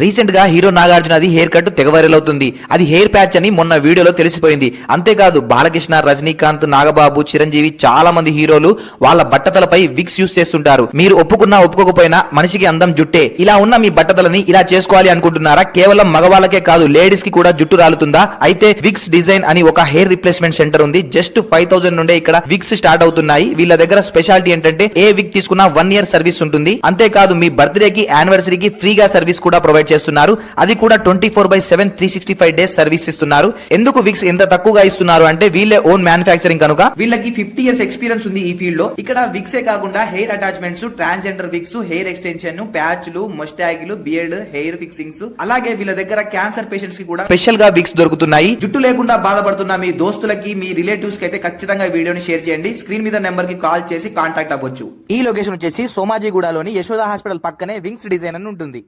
రీసెంట్గా హీరో నాగార్జునది hair cut తెగ వైరల్ అవుతుంది. అది హెయిర్ ప్యాచ్ అని మొన్న వీడియోలో తెలిసిపోయింది. అంతేకాదు బాలకృష్ణ రజనీకాంత్ నాగబాబు చిరంజీవి చాలా మంది హీరోలు వాళ్ళ బట్టతలపై విక్స్ యూస్ చేస్తుంటారు. మీరు ఒప్పుకున్నా ఒప్పుకోకపోయినా మనిషికి అందం జుట్టే. ఇలా ఉన్న మీ బట్టతలని ఇలా చేసుకోవాలి అనుకుంటున్నారా? కేవలం మగవాళ్ళకే కాదు లేడీస్కి కూడా జుట్టు రాలుతుందా? అయితే విక్స్ డిజైన్ అని ఒక హెయిర్ రిప్లేస్మెంట్ సెంటర్ ఉంది. జస్ట్ ఫైవ్ థౌసండ్ నుండే ఇక్కడ విక్స్ స్టార్ట్ అవుతున్నాయి. వీళ్ళ దగ్గర స్పెషాలిటీ ఏంటంటే ఏ విక్ తీసుకున్నా వన్ ఇయర్ సర్వీస్ ఉంటుంది. అంతేకాదు మీ బర్త్డే కి యానివర్సరీకి ఫ్రీగా సర్వీస్ కూడా ప్రొవైడ్ చేస్తున్నారు. అది కూడా twenty four by seven three sixty five days service ఇస్తున్నారు. ఎందుకు విక్స్ ఎంత తక్కువగా ఇస్తున్నారు అంటే వీళ్ళే ఓన్ మ్యానుఫాక్చరింగ్ కనుక? వీళ్ళకి ఫిఫ్టీ ఇయర్స్ ఎక్స్పీరియన్స్ ఉంది ఈ ఫీల్డ్లో. ఇక్కడ విక్సే కాకుండా hair attachments transgender wigs hair extension ప్యాచ్లు మొస్టాగ్లు బియర్డ్ హెయిర్ ఫిక్సింగ్స్ అలాగే వీళ్ళ దగ్గర క్యాన్సర్ పేషెంట్స్కి కూడా స్పెషల్గా విక్స్ దొరుకుతున్నాయి. జుట్టు లేకుండా బాధపడుతున్న మీ దోస్తులకి మీ రిలేటివ్స్కి అయితే ఖచ్చితంగా వీడియోని షేర్ చేయండి. స్క్రీన్ మీద నెంబర్కి కాల్ చేసి కాంటాక్ట్ అవ్వచ్చు. ఈ లొకేషన్ వచ్చేసి సోమాజిగూడలోని యశోద హాస్పిటల్ పక్కనే వింగ్స్ డిజైన్ అని ఉంటుంది.